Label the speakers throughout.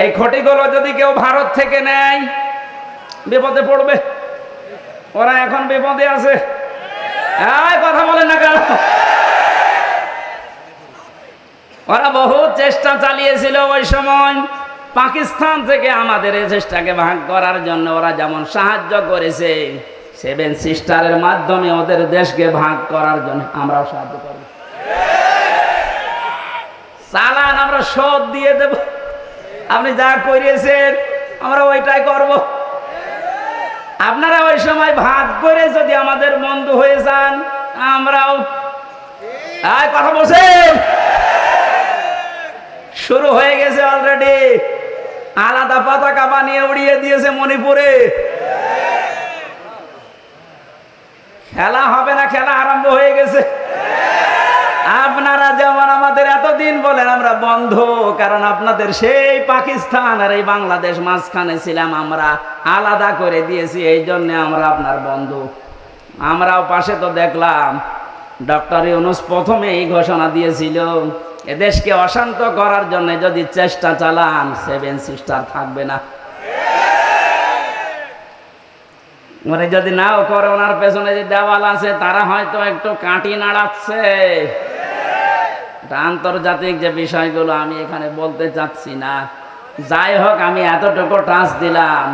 Speaker 1: এই খটিগুলো যদি কেউ ভারত থেকে নেয়, বিপদে পড়বে। ওরা এখন বিপদে আছে। কথা বলেন না কেন? ওরা বহু চেষ্টা চালিয়েছিল ওই সময়। পাকিস্তান থেকে আমাদের এই চেষ্টাকে ভাগ করার জন্য ওরা যেমন সাহায্য করেছে, সেভেন সিস্টারের মাধ্যমে ওদের দেশকে ভাগ করার জন্য আমরাও সাহায্য করব। চালান, আমরা শোধ দিয়ে দেব। আপনি যা করিয়েছেন আমরা ওইটাই করব। আপনারা ওই সময় ভাগ করে যদি আমাদের বন্ধ হয়ে যান, আমরাও আয় কথা বলছেন? শুরু হয়ে গেছে অলরেডি আলাদা পতাকা বানিয়ে উড়িয়ে দিয়েছে মণিপুরে। খেলা হবে না, খেলা আরম্ভ হয়ে গেছে। বলেন, আমরা বন্ধ, কারণ আপনাদের সেই পাকিস্তান আর এই বাংলাদেশ মাঝখানে ছিলাম, আমরা আলাদা করে দিয়েছি, এই জন্য আমরা আপনার বন্ধু। আমরাও পাশে তো দেখলাম, ডক্টর ইউনুস প্রথমে এই ঘোষণা দিয়েছিল, এদেশকে অশান্ত করার জন্য যদি চেষ্টা চালান, সেভেন সিস্টার থাকবে না। মানে যদি নাও করে, ওনার পেছনে যে দেওয়াল আছে, তারা হয়তো একটু কাটি নাড়াচ্ছে। এটা আন্তর্জাতিক যে বিষয়গুলো আমি এখানে বলতে চাচ্ছি না, যাই হোক আমি এতটুকু টাচ দিলাম।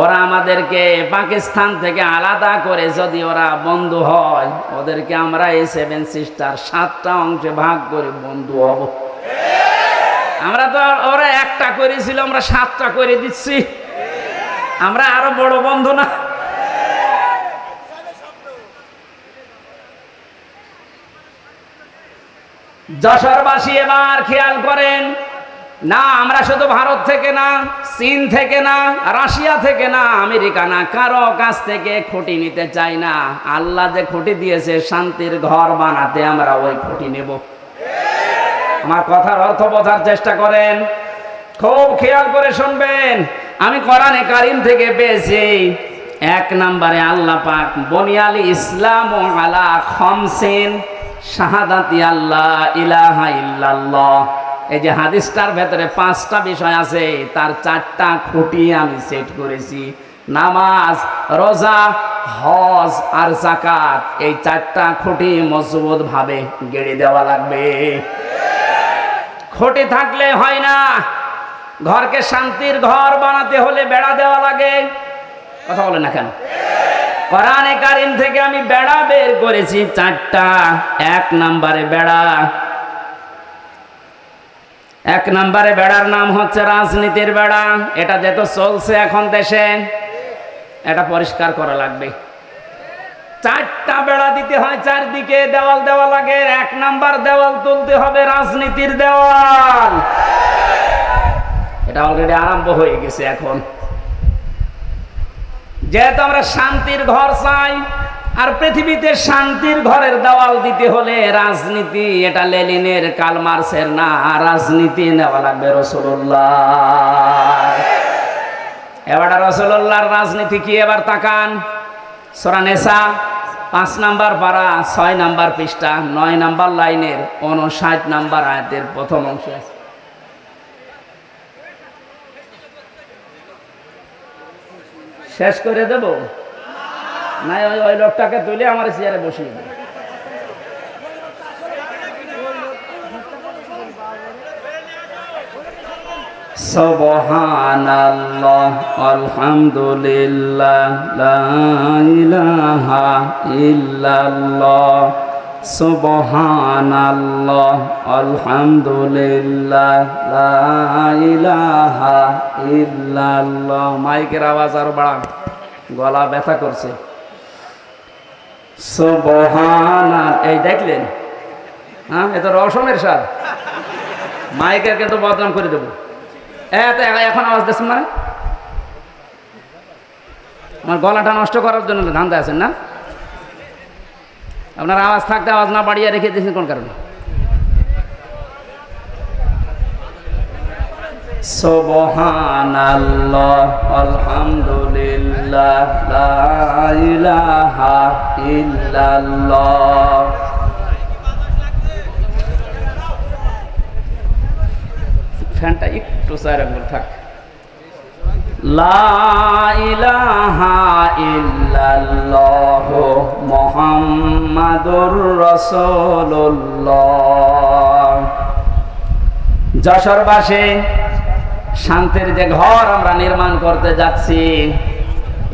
Speaker 1: ওরা আমাদেরকে পাকিস্তান থেকে আলাদা করে যদি ওরা বন্ধু হয়, ওদেরকে আমরা এই সেভেন সিস্টার সাতটা অংশে ভাগ করে বন্ধু হব। আমরা তো ওরা একটা করেছিল, আমরা সাতটা করে দিচ্ছি। আমরা আরও বড় বন্ধু না। যশোরবাসী এবার খেয়াল করেন। না, আমরা শুধু ভারত থেকে না, চীন থেকে না, রাশিয়া থেকে না, আমেরিকা না, কারও কাছ থেকে খুঁটি নিতে চাই না। আল্লাহ যে খুঁটি দিয়েছে, শান্তির ঘর বানাতে আমরা ওই খুঁটি নেব। আমার কথার অর্থ বোঝার চেষ্টা করেন। খুব খেয়াল করে শুনবেন, আমি কোরআনে কারিম থেকে পেয়েছি। এক নম্বরে আল্লাহ পাক বনিয়ালি ইসলাম আলা খমসিন শাহাদাতি আল্লাহ ইলাহা ইল্লাল্লাহ। এই যে হাদিসটার ভেতরে পাঁচটা বিষয় আছে, তার চারটা খুঁটি আমি সেট করেছি। নামাজ, রোজা, হজ আর জাকাত এই চারটা খুঁটি মজবুত ভাবে গেড়ে দেওয়া লাগবে। খুঁটি থাকলে হয় না। ঘরকে শান্তির ঘর বানাতে হলে বেড়া দেওয়া লাগে। কথা বলে না কেন? কোরআনে কারিম থেকে আমি বেড়া বের করেছি, চারটা, এক নম্বরে বেড়া। এক নম্বরে বেড়ার নাম হচ্ছে রাজনীতির বেড়া। এটা যেহেতু চলছে এখন দেশে, এটা পরিষ্কার করা লাগবে। চারটা বেড়া দিতে হয় চারদিকে, দেওয়াল দেওয়া লাগে এক নাম্বার দেওয়াল তুলতে হবে রাজনীতির দেওয়াল। এটা অলরেডি আরম্ভ হয়ে গেছে এখন। যেহেতু আমরা শান্তির ঘর চাই, আর পৃথিবীতে শান্তির ঘরের দেওয়াল দিতে হলে রাজনীতি, এটা লেলিনের কালমার্সের না, রাজনীতি নেওয়া লাগবে রসুল্লাহ এবার রসুল্লাহর রাজনীতি কি এবার তাকান? সোরানেসা পাঁচ নাম্বার পাড়া ছয় নাম্বার পৃষ্ঠা, নয় নাম্বার লাইনের উনষাট নাম্বার আয়াতের প্রথম অংশ আছে। শেষ করে দেব? না ওই ওই লোকটাকে তুলে আমার চেয়ারে বসিয়ে দেব। সবহান আলহামদুলিল্লাহ ইহা ইল্লাল্লাহ। সুবহানাল্লাহ, আলহামদুলিল্লাহ, লা ইলাহা ইল্লাল্লাহ। মাইকের আওয়াজ আর বাড়ান, গলা ব্যথা করছে। সুবহানা, এই দেখলেন? হ্যাঁ এ তো রসমের স্বাদ। মাইকের কিন্তু বদনাম করে দেবো। এখন আওয়াজ দিচ্ছেন না? আমার গলাটা নষ্ট করার জন্য ধান্দা আছেন না? আপনার আওয়াজ থাকতে আওয়াজ না বাড়িয়ে রেখে দিয়েছেন কোন কারণে? সুবহানাল্লাহ আলহামদুলিল্লাহ লা ইলাহা ইল্লাল্লাহ। ফ্যানটা একটু সাইড থাক। মুহাম্মাদুর রাসূলুল্লাহ। যশোরবাসী শান্তির যে ঘর আমরা নির্মাণ করতে যাচ্ছি,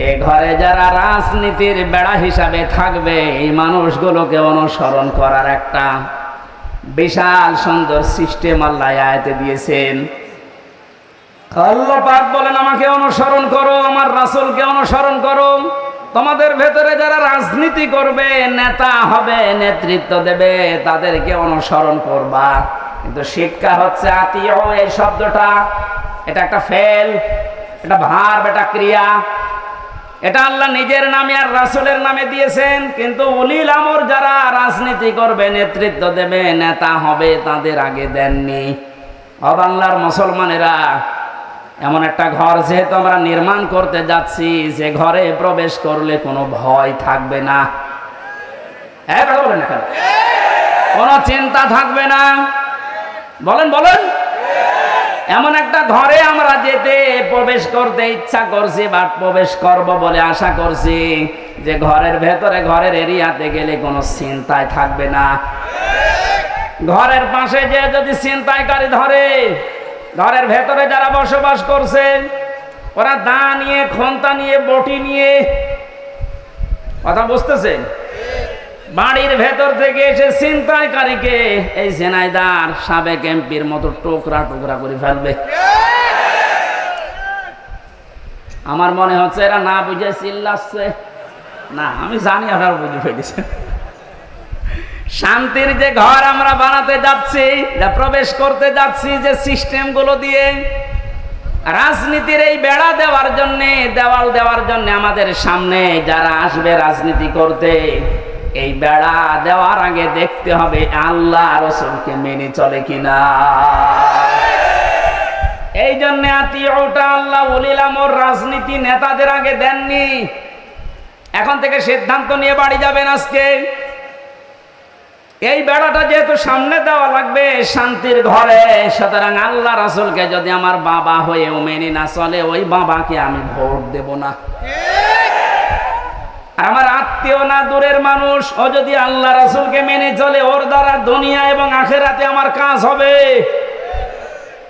Speaker 1: এ ঘরে যারা রাজনীতির বেড়া হিসাবে থাকবে, এই মানুষগুলোকে অনুসরণ করার একটা বিশাল সুন্দর সিস্টেম আল্লাহ আয়াতে দিয়েছেন। আল্লাহ পাক বলেন, আমাকে অনুসরণ করো, আমার রাসূলকে অনুসরণ করো। তোমাদের ভেতরে যারা রাজনীতি করবে, নেতা হবে, নেতৃত্ব দেবে, তাদেরকে অনুসরণ করবা। কিন্তু শিক্ষা হচ্ছে আত্মীয় এই শব্দটা, এটা একটা ফেল, এটা ভার্ব, এটা ক্রিয়া। এটা আল্লাহ নিজের নামে আর রাসূলের নামে দিয়েছেন, কিন্তু উলিল আমর যারা রাজনীতি করবে, নেতৃত্ব দেবে, নেতা হবে, তাদের আগে দেননি। অবাংলার মুসলমানেরা এমন একটা ঘর যেহেতু আমরা নির্মাণ করতে যাচ্ছি, যে ঘরে প্রবেশ করলে কোনো ভয় থাকবে না। কোনো চিন্তা থাকবে না। বলেন বলেন। এমন একটা ঘরে আমরা যেতে প্রবেশ করতে ইচ্ছা করছি বা প্রবেশ করব বলে আশা করছি যে ঘরের ভেতরে, ঘরের এরিয়াতে গেলে কোনো চিন্তায় থাকবে না। ঘরের পাশে যে যদি ছিনতাইকারী ধরে ঘরের ভেতরে যারা বসবাস করছে ওরা দা নিয়ে, খন্তা নিয়ে, বটি নিয়ে, কথা বুঝতেছেন? বাড়ির ভেতর থেকে এসে ছিনতাইকারীকে এই সেনাইদার সাবেক এমপির মতো টুকরা টুকরা করে ফেলবে। আমার মনে হচ্ছে এরা না বুঝে চিল্লাচ্ছে। না, আমি জানি আপনারা বুঝে ফেলেছে শান্তির যে ঘর আমরা বানাতে যাচ্ছি প্রবেশ করতে যাচ্ছি যে সিস্টেমগুলো দিয়ে, রাজনীতির এই বেড়া দেওয়ার জন্য, দেওয়াল দেওয়ার জন্য আমাদের সামনে যারা আসবে রাজনীতি করতে, এই বেড়া দেওয়ার আগে দেখতে হবে আল্লাহ রসুলকে মেনে চলে কিনা। এই জন্য আত্মীয়টা আল্লাহ ওর রাজনীতি নেতাদের আগে দেননি। এখন থেকে সিদ্ধান্ত নিয়ে বাড়ি যাবেন আজকে। এই বেড়াটা যেহেতু সামনে দেওয়া লাগবে, শান্তির ঘরে, সুতরাং আল্লাহ রাসুলকে যদি আমার বাবা হয়েও মেনে না চলে, ওই বাবাকে আমি ভোট দেব না। আমার আত্মীয় না দূরের মানুষ, ও যদি আল্লাহ রাসুলকে মেনে চলে, ওর দ্বারা দুনিয়া এবং আখেরাতে আমার কাজ হবে।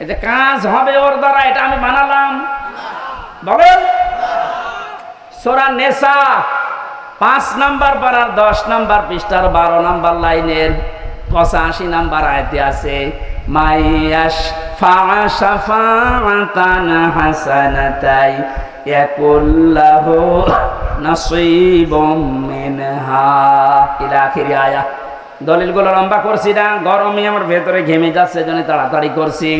Speaker 1: এটা কাজ হবে ওর দ্বারা, এটা আমি বানালাম। বলেন? সোরা নেশা পাঁচ নাম্বার পাড়ার, দশ নাম্বার পৃষ্ঠার, বারো নাম্বার লাইনের, পঁচাশি নাম্বার আয়তে আছে ইলা আখিরি আয়া লম্বা করছি না গরমে আমার ভেতরে ঘেমে যাচ্ছে জন্য তাড়াতাড়ি করছি।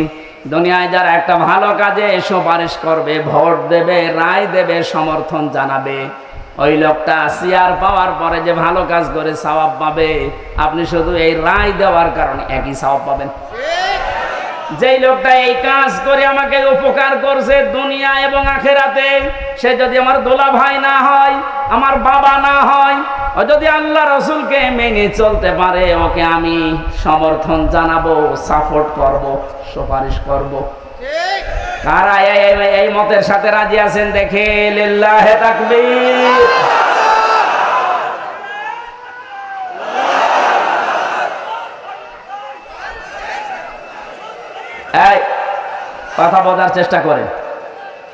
Speaker 1: দুনিয়ায় যারা একটা ভালো কাজে সুপারিশ করবে, ভোট দেবে, রায় দেবে, সমর্থন জানাবে ওই লোকটা চেয়ার পাওয়ার পরে যে ভালো কাজ করে সওয়াব পাবে। আপনি শুধু এই রায় দেওয়ার কারণে একই সওয়াব পাবেন। যেই লোকটা এই কাজ করে আমাকে উপকার করছে দুনিয়া এবং আখেরাতে, সে যদি আমার দোলা ভাই না হয়, আমার বাবা না হয়, ও যদি আল্লাহ রসুলকে মেনে চলতে পারে, ওকে আমি সমর্থন জানাব, সাপোর্ট করব, সুপারিশ করব। কারা এই- মতের সাথে রাজি আছেন দেখে লিল্লাহে তাকবীর। কথা বোঝার চেষ্টা করে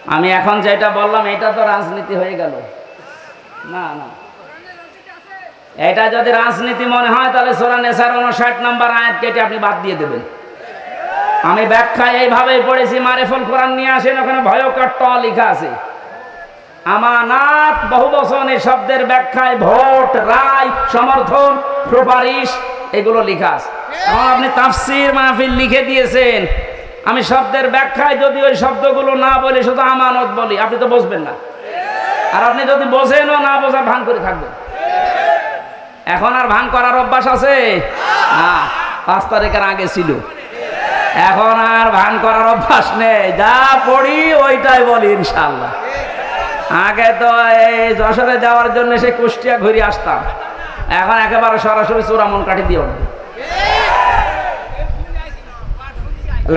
Speaker 1: আমি এখন যেটা বললাম, এটা তো রাজনীতি হয়ে গেল। না না। এটা যদি রাজনীতি মনে হয়, তাহলে সোরা নেশার উনষাট নাম্বার আয়াত কেটে আপনি বাদ দিয়ে দেবেন। আমি ব্যাখ্যা এইভাবেই পড়েছি, মারেফুল কোরআন নিয়ে আসেন, ওখানে ভয়ঙ্কর ট লেখা আছে। আমানাত বহু বচন এই শব্দের ব্যাখ্যায় ভোট, রায়, সমর্থন, সুপারিশ, এগুলো লেখা আছে। এখন আপনি তাফসির মাহফিল লিখে দিয়েছেন। আমি শব্দের ব্যাখ্যায় যদি ওই শব্দগুলো না বলি, শুধু আমানত বলি, আপনি তো বুঝবেন না। আর আপনি যদি বোঝেনও না বোঝা ভান করে থাকবেন। এখন আর ভান করার অভ্যাস আছে? না, পাঁচ তারিখের আগে ছিল। এখন আর ভান করার অভ্যাস নেই। যা পড়ি ওইটাই বলি ইনশাল্লাহ আগে তো এই যশোরে যাওয়ার জন্য সে কুষ্টিয়া ঘুরে আসতাম। এখন একেবারে সরাসরি চূড়ামন দিয়ে উঠবে।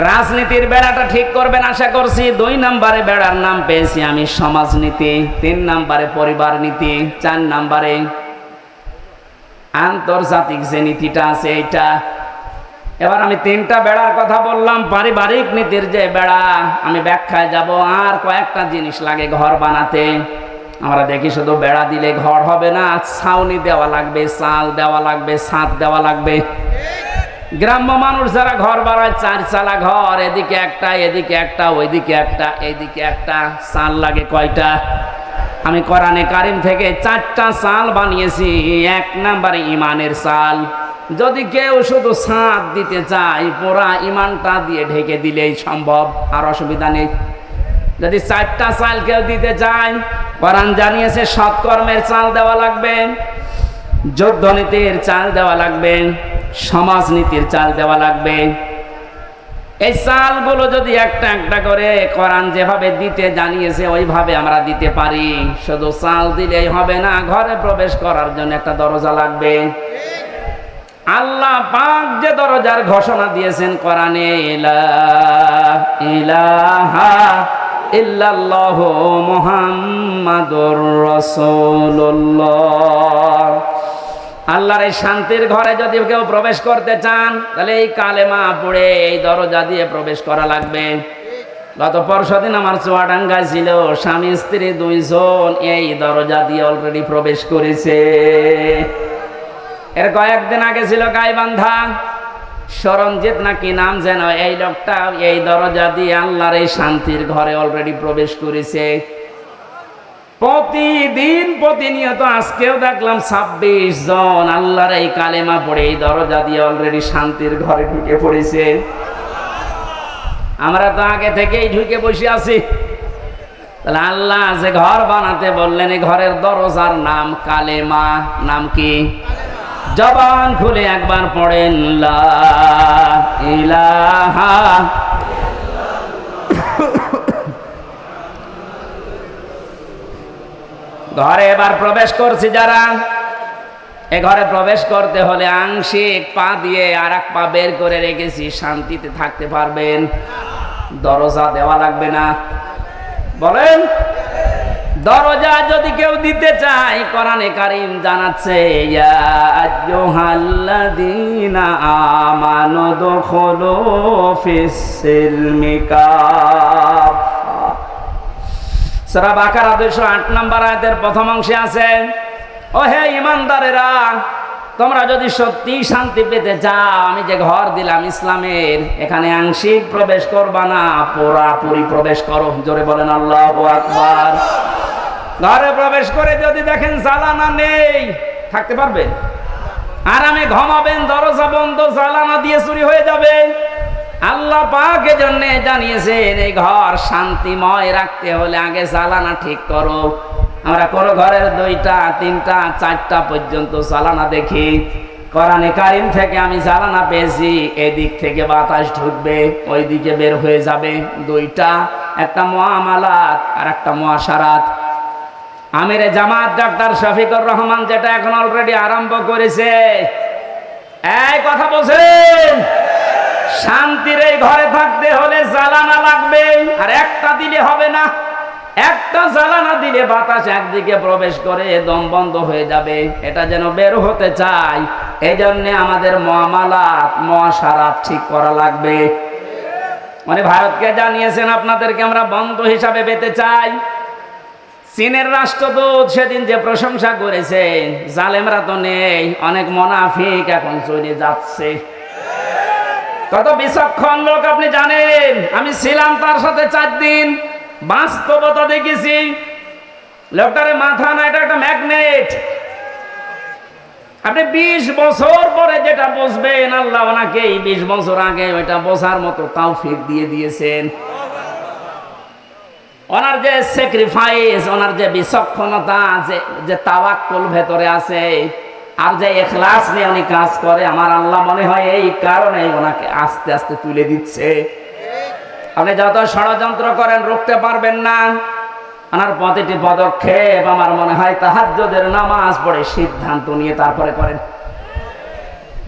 Speaker 1: রাজনীতির বেড়াটা ঠিক করবেন আশা করছি। দুই নম্বরে বেড়ার নাম পেয়েছি আমি সমাজনীতি, তিন নম্বরে পরিবার নীতি, চার নম্বরে আন্তর্জাতিক যে নীতিটা আছে, এইটা এবার আমি তিনটা বেড়ার কথা বললাম, পারিবারিক নীতির যে বেড়া, আমি ব্যাখ্যায় যাব, আর কয়েকটা জিনিস লাগে ঘর বানাতে। আমরা দেখি শুধু বেড়া দিলে ঘর হবে না, ছাউনি দেওয়া লাগবে, চাল দেওয়া লাগবে, ছাদ দেওয়া লাগবে। গ্রাম্য মানুষ যারা ঘর বানায়, চার চালা ঘর, এদিকে একটা এদিকে একটা, ওইদিকে একটা, এদিকে একটা, চাল লাগে কয়টা? আমি কোরআনে কারিম থেকে চারটা চাল বানিয়েছি, এক নাম্বারে ইমানের চাল যদি কেউ শুধু ছাদ দিতে চায়, পুরা ইমানটা দিয়ে ঢেকে দিলেই সম্ভব, আর অসুবিধা নেই। যদি চারটা চাল কেউ দিতে চায়, কোরআন জানিয়েছে সৎকর্মের চাল দেওয়া লাগবে, যুদ্ধনীতির চাল দেওয়া লাগবে, সমাজনীতির চাল দেওয়া লাগবে এই চালগুলো যদি একটা একটা করে কোরআন যেভাবে দিতে জানিয়েছে, ওইভাবে আমরা দিতে পারি। শুধু চাল দিলেই হবে না, ঘরে প্রবেশ করার জন্য একটা দরজা লাগবে। আল্লাহ পাক যে দরজার ঘোষণা দিয়েছেন কোরআনে ইলা ইলাহা ইল্লাল্লাহ মুহাম্মাদুর রাসূলুল্লাহ। আল্লাহর এই শান্তির ঘরে যদি কেউ প্রবেশ করতে চান, তাহলে এই কালেমা পড়ে এই দরজা দিয়ে প্রবেশ করা লাগবে। গত পরশু দিন আমার চুয়াডাঙ্গায় ছিল, স্বামী, স্ত্রী, দুইজন এই দরজা দিয়ে অলরেডি প্রবেশ করেছে। এর কয়েকদিন আগে ছিল গাইবান্ধা। সরঞ্জিত নাকি নাম যেন এই লোকটা এই দরজা দিয়ে আল্লাহর এই শান্তির ঘরে অলরেডি প্রবেশ করেছে। প্রতিদিন প্রতিনিয়ত আজকেও দেখলাম ছাব্বিশ জন আল্লাহর এই কালেমা পড়ে, এই দরজা দিয়ে অলরেডি শান্তির ঘরে ঢুকে পড়েছে। আমরা তো আগে থেকেই ঢুকে বসে আছি। তাহলে আল্লাহ যে ঘর বানাতে বললেন এই ঘরের দরজার নাম কালেমা, নাম কি? জবান খুলে একবার পড়েন, লা ইলাহা ঘরে এবার প্রবেশ করছি যারা। এ ঘরে প্রবেশ করতে হলে আংশিক পা দিয়ে আর এক পা বের করে রেখেছি, শান্তিতে থাকতে পারবেন। দরজা দেওয়া লাগবে না। বলেন, দরজা যদি কেউ দিতে চায়, কোরআনে কারিম জানাচ্ছে, ইয়া আইয়ুহাল্লাযীনা আমানু দুখুলু ফিস সূরা বাকারা 208 নম্বর আয়াতের প্রথম অংশে আছে, ও হে ইমানদারেরা, তোমরা যদি সত্যি শান্তি পেতে চাও, আমি যে ঘর দিলাম ইসলামের, এখানে আংশিক প্রবেশ করবা না, পুরাপুরি প্রবেশ করো। জোরে বলেন, আল্লাহ আকবার। ঘরে প্রবেশ করে যদি দেখেন জ্বালানা নেই, থাকতে পারবেন? আরামে ঘুমাবেন, দরজা বন্ধ, জ্বালানা দিয়ে চুরি হয়ে যাবে। আল্লাহ পাক জন্য জানিয়েছেন, এই ঘর শান্তিময় রাখতে হলে আগে জ্বালানা ঠিক করো। আমরা কোনো ঘরের দুইটা, তিনটা, চারটা পর্যন্ত জ্বালানা দেখি। কোরআনে কারিম থেকে আমি জ্বালানা পেয়েছি, এদিক থেকে বাতাস ঢুকবে ওই দিকে বের হয়ে যাবে দুইটা, একটা মহামালাত আর একটা মহাসারাত। আমিরে জামাত ডাক্তার শফিকুর রহমান যেটা এখন অলরেডি আরম্ভ করেছে। এই কথা বলছেন? শান্তির এই ঘরে থাকতে হলে জ্বালানা লাগবে। আর একটা দিলে হবে না। একটা জ্বালানা দিলে বাতাস একদিকে প্রবেশ করে, দম বন্ধ হয়ে যাবে। এটা যেন বের হতে চাই এই জন্যে আমাদের মহামালাত, মহাসারাত ঠিক করা লাগবে। মানে ভারতকে জানিয়েছেন, আপনাদেরকে আমরা বন্ধ হিসাবে পেতে চাই। চীনের রাষ্ট্রদূত সেদিন যে প্রশংসা করেছে জালেমরা তো নেই, অনেক মোনাফিক এখন চলে যাচ্ছে। কত বিচক্ষণ লোক আপনি জানেন? আমি ছিলাম তার সাথে চার দিন। বাস্তবতা দেখেছি। লোকটারে মাথা না, এটা একটা ম্যাগনেট। আপনি বিশ বছর পরে যেটা বুঝবেন, আল্লাহ ওনাকে এই বিশ বছর আগে ওইটা বোঝার মতো তাও ফিক দিয়ে দিয়েছেন। ওনার যে স্যাক্রিফাইস ওনার যে বিচক্ষণতা, যে যে তাওয়াক্কুল ভেতরে আছে আর যে এখলাস নিয়ে উনি কাজ করে, আমার আল্লাহ মনে হয় এই কারণে ওনাকে আস্তে আস্তে তুলে দিচ্ছে। আপনি যত ষড়যন্ত্র করেন, রুখতে পারবেন না। ওনার প্রতিটি পদক্ষেপ আমার মনে হয় তাহাজ্জুদের নামাজ পড়ে সিদ্ধান্ত নিয়ে তারপরে করেন।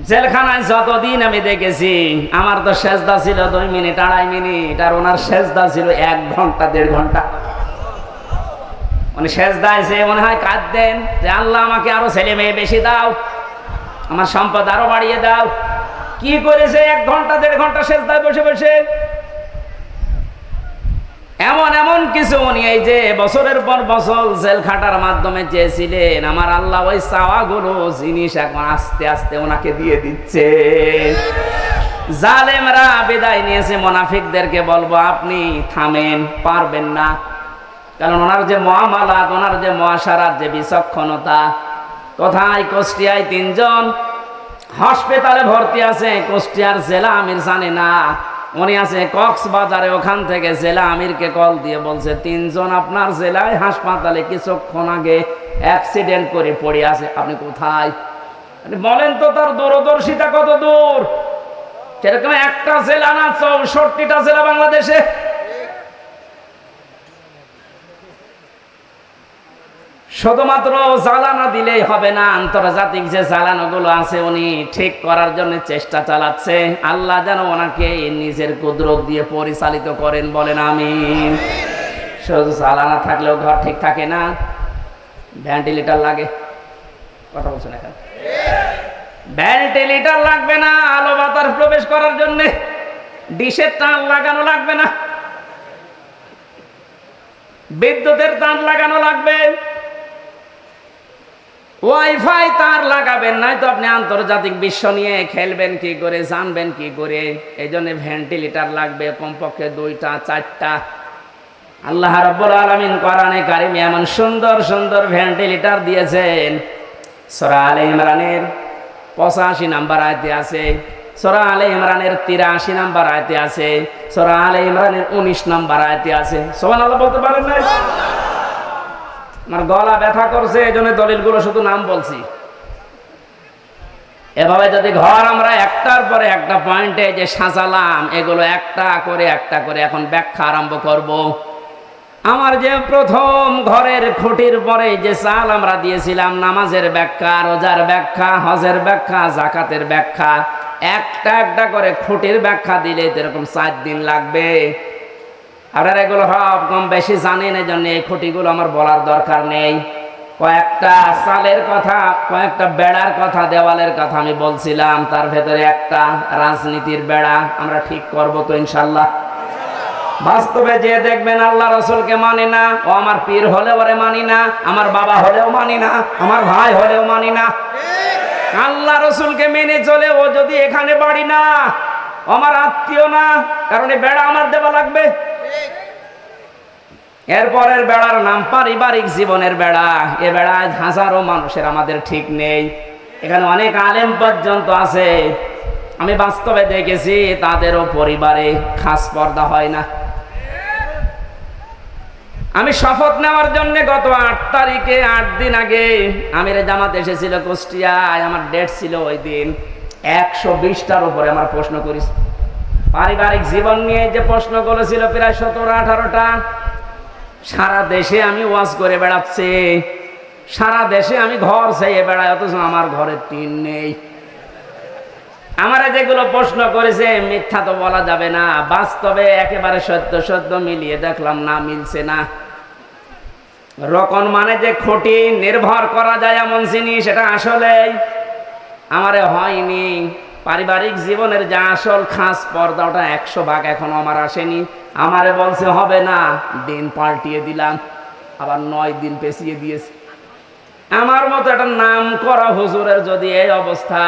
Speaker 1: জেলখানায় যতদিন আমি দেখেছি, আমার তো সেজদা ছিল দুই মিনিট, আড়াই মিনিট, আর ওনার সেজদা ছিল এক ঘণ্টা, দেড় ঘণ্টা। উনি সেজদা এসে মনে হয় কাঁদতেন যে আল্লাহ আমাকে আরও ছেলে মেয়ে বেশি দাও, আমার সম্পদ আরও বাড়িয়ে দাও। কি করেছে? এক ঘণ্টা, দেড় ঘণ্টা সেজদায় বসে বসে। এমন এমন কিছু উনি এই যে বছরের পর বছর জেল খাটার মাধ্যমে চেয়েছিলেন, আমার আল্লাহ ওই চাওয়াগুলো জিনিস এখন আস্তে আস্তে ওনাকে দিয়ে দিচ্ছে। জালেমরা বিদায় নিয়েছে, মোনাফিকদেরকে বলব আপনি থামেন, পারবেন না। কারণ ওনার যে মহামালাত ওনার যে মহাসারার যে বিচক্ষণতা, কোথায় কুষ্টিয়ায় তিনজন হসপিটালে ভর্তি আছে, কুষ্টিয়ার জেলা আমির জানে না। উনি আছে কক্সবাজারে, ওখান থেকে জেলা আমিরকে কল দিয়ে বলছে, তিনজন আপনার জেলায় হাসপাতালে কিছুক্ষণ আগে অ্যাক্সিডেন্ট করে পড়ে আছে, আপনি কোথায়? বলেন তো তার দূরদর্শিতা কত দূর? সেরকম একটা জেলা না, চৌষট্টিটা জেলা বাংলাদেশে। শুধুমাত্র জ্বালানো দিলেই হবে না, আন্তর্জাতিক যে জ্বালানোগুলো আছে উনি ঠিক করার জন্য চেষ্টা চালাচ্ছে। আল্লাহ যেন ওনাকে নিজের কুদরত দিয়ে পরিচালিত করেন বলেন আমি শুধু জ্বালানা থাকলেও ঘর ঠিক থাকে না। ভেন্টিলেটার লাগে। কথা বলছেন এখন ভেন্টিলেটার লাগবে না, আলো বাতাস প্রবেশ করার জন্যে। ডিশের টান লাগানো লাগবে না। বিদ্যুতের তার লাগানো লাগবে। ওয়াইফাই তার লাগাবেন নাই তো আপনি আন্তর্জাতিক বিশ্ব নিয়ে খেলবেন কি করে, জানবেন কি করে। এই জন্য ভেন্টিলেটার লাগবে, কমপক্ষে দুইটা, চারটা। আল্লাহ রব্বুল আলমিন কোরআনে কারিমে এমন সুন্দর সুন্দর ভেন্টিলেটার দিয়েছেন। সরা আলে ইমরানের পঁচাশি নাম্বার আয়তে আছে। সরা আলে ইমরানের তিরাশি নাম্বার আয়তে আছে। সরা আলে ইমরানের উনিশ নাম্বার আয়তে আছে। সোমান আল্লাহ বলতে পারেন না আমার গলা ব্যথা করছে এই জন্য দলিলগুলো শুধু নাম বলছি এভাবে যদি ঘর আমরা একটার পরে একটা পয়েন্টে যে সাজালাম, এগুলো একটা করে একটা করে এখন ব্যাখ্যা আরম্ভ করব। আমার যে প্রথম ঘরের খুঁটির পরে যে চাল আমরা দিয়েছিলাম, নামাজের ব্যাখ্যা, রোজার ব্যাখ্যা, হজের ব্যাখ্যা, জাকাতের ব্যাখ্যা, একটা একটা করে খুঁটির ব্যাখ্যা দিলে এরকম চার দিন লাগবে আপনারা এগুলো সব কম বেশি জানেন এই জন্য এই খুঁটিগুলো আমার বলার দরকার নেই। কয়েকটা সালের কথা, কয়েকটা বেড়ার কথা, দেওয়ালের কথা আমি বলছিলাম, তার ভেতরে একটা রাজনীতির বেড়া, আমরা ঠিক করব তো ইনশাল্লাহ বাস্তবে যে দেখবেন আল্লাহ রসুলকে মানি না, ও আমার পীর হলেও ওরে মানি না, আমার বাবা হলেও মানি না, আমার ভাই হলেও মানি না। আল্লাহ রসুলকে মেনে চলে ও যদি এখানে বাড়ি না আমার আত্মীয় না, কারণ বেড়া আমার দেওয়া লাগবে। এরপরের বেড়ার নাম পারিবারিক জীবনের বেড়া। এ বেড়ায় হাজারো মানুষের আমাদের ঠিক নেই। এখানে অনেক আলেম পর্যন্ত আছে। আমি বাস্তবে দেখেছি, তাদেরও পরিবারে খাস পর্দা হয় না। আমি শপথ নেওয়ার জন্য গত আট তারিখে, আট দিন আগে আমির জামাত এসেছিল কুষ্টিয়ায়। আমার ডেট ছিল ওই দিন একশো বিশটার উপরে আমার প্রশ্ন করিস। পারিবারিক জীবন নিয়ে যে প্রশ্ন করেছিল প্রায় সতেরো আঠারোটা সারা দেশে আমি ওয়াজ করে বেড়াচ্ছি। সারা দেশে আমি ঘর চাইয়ে বেড়াই, অথচ আমার ঘরে টিন নেই। আমারা যেগুলো প্রশ্ন করেছে, মিথ্যা তো বলা যাবে না। বাস্তবে একেবারে সত্য সত্য মিলিয়ে দেখলাম না, মিলছে না। রকম মানে যে খটি নির্ভর করা যায় এমন জিনিস, এটা আসলে আমারে হয়নি। পারিবারিক জীবনের যে আসল খাস পর্দা ওটা একশো ভাগ এখনও আমার আসেনি। আমারে বলছে, হবে না। দিন পাল্টিয়ে দিলাম, আবার নয় দিন পেছিয়ে দিয়েছে। আমার মতো একটা নাম করা হুজুরের যদি এই অবস্থা,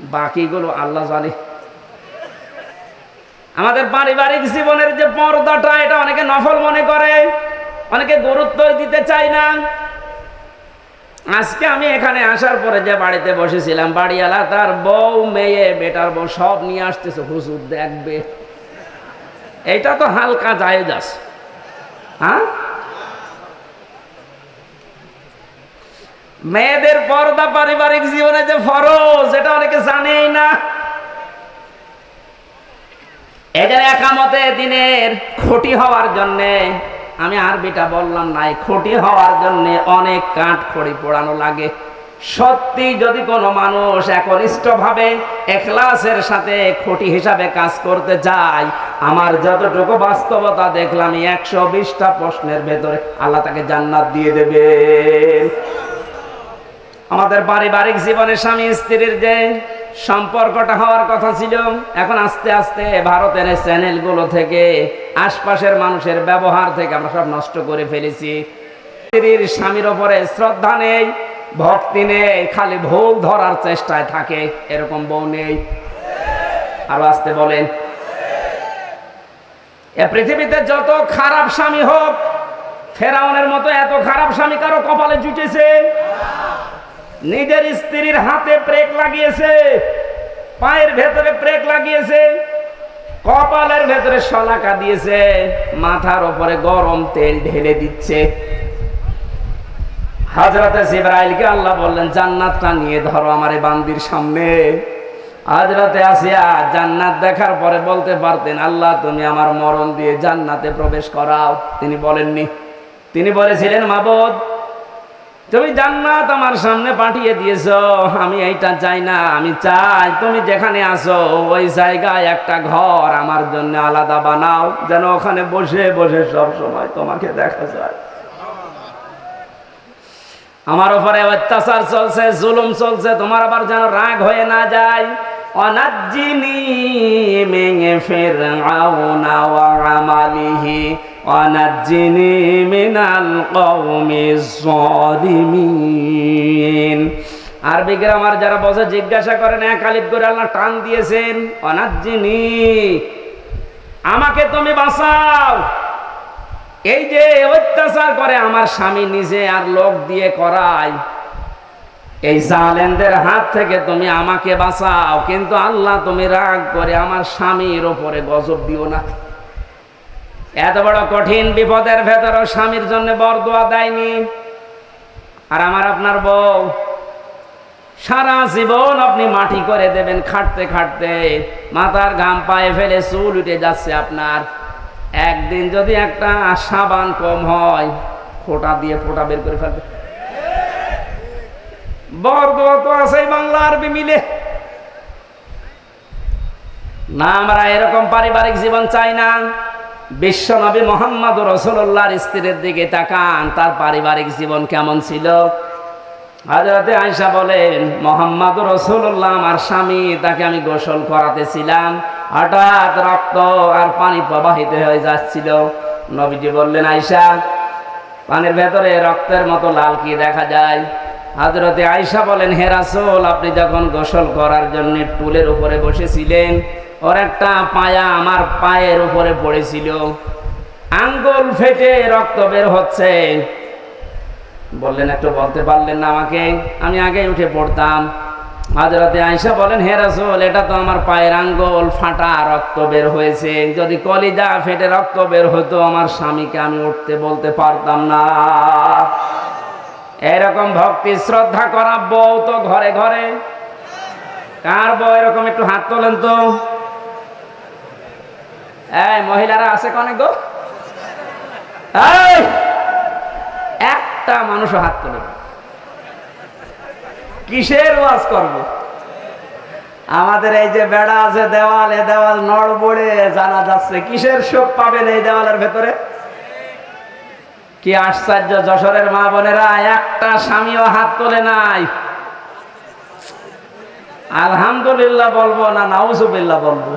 Speaker 1: বাকিগুলো আল্লাহ জানে। আমাদের পারিবারিক জীবনের যে পর্দাটা, এটা অনেকে নফল মনে করে, অনেকে গুরুত্ব দিতে চায় না। আজকে আমি এখানে আসার পরে যে বাড়িতে বসেছিলাম, বাড়িওয়ালা তার বউ, মেয়ে, বেটার বউ সব নিয়ে আসতেছে। হুজুর দেখবে। এইটা তো হালকা যায় যাস হ্যাঁ? মেয়েদের পর্দা পারিবারিক জীবনে যে ফরজ, এটা অনেকে জানেই না। এদের একামতে দিনের ক্ষতি হওয়ার জন্যে আমি আরবিটা বললাম নাই ক্ষতি হওয়ার জন্য অনেক কাঠ খড়ি পোড়ানো লাগে। সত্যি যদি কোনো মানুষ একনিষ্ঠভাবে এখলাসের সাথে খুঁটি হিসাবে কাজ করতে যায়, আমার যতটুকু বাস্তবতা দেখলাম একশো বিশটা প্রশ্নের ভেতরে আল্লাহ তাকে জান্নাত দিয়ে দেবে। আমাদের পারিবারিক জীবনে স্বামী স্ত্রীর যে সম্পর্কটা হওয়ার কথা ছিল। এখন আস্তে আস্তে ভারতের চ্যানেলগুলো থেকে আশপাশের মানুষের ব্যবহার থেকে আমরা সব নষ্ট করে ফেলেছি। স্ত্রীর স্বামীর ওপরে শ্রদ্ধা নেই, ভক্তি নেই, খালি ভুল ধরার চেষ্টায় থাকে, এরকম বউ নেই। আরও আসতে বলেন। পৃথিবীতে যত খারাপ স্বামী হোক, ফেরাউনের মতো এত খারাপ স্বামী কারও কপালে জুটেছে? নিজের স্ত্রীর হাতে ব্রেক লাগিয়েছে, পায়ের ভেতরে ব্রেক লাগিয়েছে, কপালের ভেতরে শলাকা দিয়েছে, মাথার ওপরে গরম তেল ঢেলে দিচ্ছে। হাজরাতে জিব্রাইলকে আল্লাহ বললেন, জান্নাতটা নিয়ে ধরো আমার এই বান্দির সামনে। হাজরাতে আসিয়া জান্নাত দেখার পরে বলতে পারতেন, আল্লাহ, তুমি আমার মরণ দিয়ে জান্নাতে প্রবেশ করাও। তিনি বলেননি। তিনি বলেছিলেন, মাবদ তুমি জান্নাত আমার সামনে পাঠিয়ে দিয়েছ, আমি এইটা চাই না, আমি চাই তুমি যেখানে আসো ওই জায়গায় একটা ঘর আমার জন্য আলাদা বানাও, যেন ওখানে বসে বসে সব সময় তোমাকে দেখা যায়। আমার উপরে অত্যাচার চলছে, জুলুম চলছে, তোমার আবার যেন রাগ হয়ে না যায়। অনাজ্জিনি মেঙে ফের আমালিহি। অনাজ্জিনি মিনাল কওমি যালিমিন আরবি গ্রামার যারা বসে জিজ্ঞাসা করেন এক করে আল্লাহ টান দিয়েছেন। আমাকে তুমি বাঁচাও। এই যে অত্যাচার করে আমার স্বামী নিজে আর লোক দিয়ে করায়। এই জালেনদের হাত থেকে তুমি আমাকে বাঁচাও, কিন্তু আল্লাহ তুমি রাগ করে আমার স্বামীর ওপরে গজব দিও না। এত বড় কঠিন বিপদের ভেতরও স্বামীর জন্য বরদোয়া দেয়নি। আর আমার আপনার বউ, সারা জীবন আপনি মাটি করে দেবেন খাটতে খাটতে। মাথার ঘাম পায়ে ফেলে চুল উঠে যাচ্ছে আপনার। একদিন যদি একটা সাবান কম হয়, ফোঁটা দিয়ে ফোঁটা বের করে ফেলবে। বর্গ তো আছে বাংলা আরবি মিলে। না আমরা এরকম পারিবারিক জীবন চাই না। বিশ্ব নবী মোহাম্মদ রসুল্লাহর স্ত্রীর দিকে তাকান, তার পারিবারিক জীবন কেমন ছিল? হাজরাতে আয়সা বলেন, মোহাম্মদ রসুল্লাহ আমার স্বামী, তাকে আমি গোসল করাতেছিলাম। হঠাৎ রক্ত আর পানি প্রবাহিত হয়ে যাচ্ছিল। নবীজি বললেন আয়সা পানির ভেতরে রক্তের মতো লাল কি দেখা যায়? হাজরতে আয়সা বলেন, হে রাসূল, আপনি যখন গোসল করার জন্য টুলের উপরে বসেছিলেন ওর একটা পায়া আমার পায়ের উপরে পড়েছিল। আঙ্গুল ফেটে রক্ত বের হচ্ছে। বললেন, একটু বলতে পারলেন না আমাকে? আমি আগে উঠে পড়তাম। হাজরাতে আয়সা বলেন, হে রাসূল, এটা তো আমার পায়ের আঙ্গুল, ফাটা রক্ত বের হয়েছে। যদি কলিজা ফেটে রক্ত বের হতো, আমার স্বামীকে আমি উঠতে বলতে পারতাম না। এরকম ভক্তি, শ্রদ্ধা করা বউ তো ঘরে ঘরে। কার বউ এরকম একটু হাত তোলেন তো? এই, মহিলারা আছে কনে গো? একটা মানুষও হাত তোলে কিসের ওয়াজ করব? আমাদের এই যে বেড়া আছে, দেওয়াল, এ দেওয়াল নড়বড়ে জানা যাচ্ছে। কিসের শোক পাবেন এই দেওয়ালের ভেতরে? কি আশ্চর্য, যশোরের মা বোনেরা, একটা স্বামীও হাত তোলে নাই। আলহামদুলিল্লাহ বলব না, নাউজুবিল্লাহ বলব।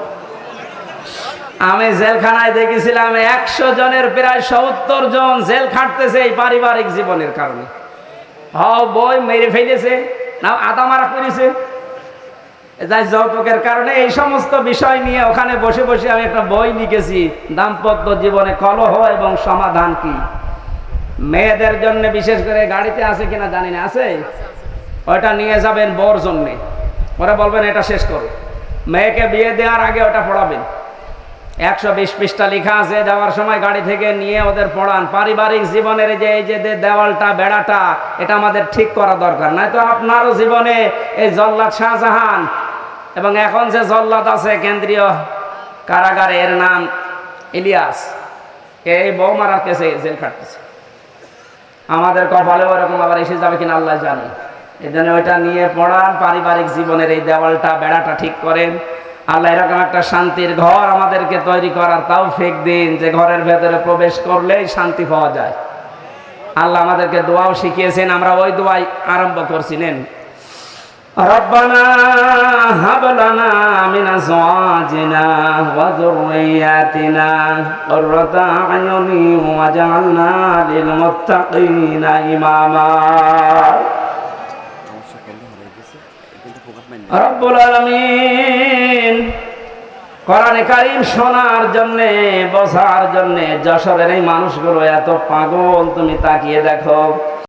Speaker 1: আমি জেলখানায় দেখেছিলাম একশো জনের প্রায় সত্তর জন জেল খাটতেছে এই পারিবারিক জীবনের কারণে। হ বই মেরে ফেলেছে, না, আদা মারা করেছে যাই যৌতুকের কারণে এই সমস্ত বিষয় নিয়ে ওখানে বসে বসে আমি একটা বই লিখেছি, দাম্পত্য জীবনে কলহ এবং সমাধান কি? মেয়েদের জন্য বিশেষ করে গাড়িতে আছে কিনা জানি না, আছে? ওটা নিয়ে যাবেন বর জন্যে। ওরা বলবেন, এটা শেষ করো। মেয়েকে বিয়ে দেওয়ার আগে ওটা পড়াবেন। একশো বিশ পৃষ্ঠা লেখা আছে যাওয়ার সময় গাড়ি থেকে নিয়ে ওদের পড়ান। পারিবারিক জীবনের যে এই যে দেওয়ালটা, বেড়াটা, এটা আমাদের ঠিক করা দরকার। নয়তো আপনারও জীবনে এই জল্লাদ শাহজাহান এবং এখন যে জল্লাদ আছে কেন্দ্রীয় কারাগারে, এর নাম ইলিয়াস। এই বউ মারার কেসে জেল খাটতেছে। আমাদের কপালে ওরকম আবার এসে যাবে কিনা আল্লাহ জানে। এই জন্য ওইটা নিয়ে পড়ান, পারিবারিক জীবনের এই দেওয়ালটা, বেড়াটা ঠিক করেন। আল্লাহ এরকম একটা শান্তির ঘর আমাদেরকে তৈরি করার তাও ফেক দিন যে ঘরের ভেতরে প্রবেশ করলেই শান্তি পাওয়া যায় আল্লাহ আমাদেরকে দোয়াও শিখিয়েছেন আমরা ওই দোয়াই আরম্ভ করছিলেন ربنا هب لنا من ازواجنا وذرياتنا قرة اعين واجعلنا للمتقين اماما রব্বুল আলমিন কোরআনে কারিম শোনার জন্য বসার জন্য যশোরের এই মানুষগুলো এত পাগল, তুমি তাকিয়ে দেখো।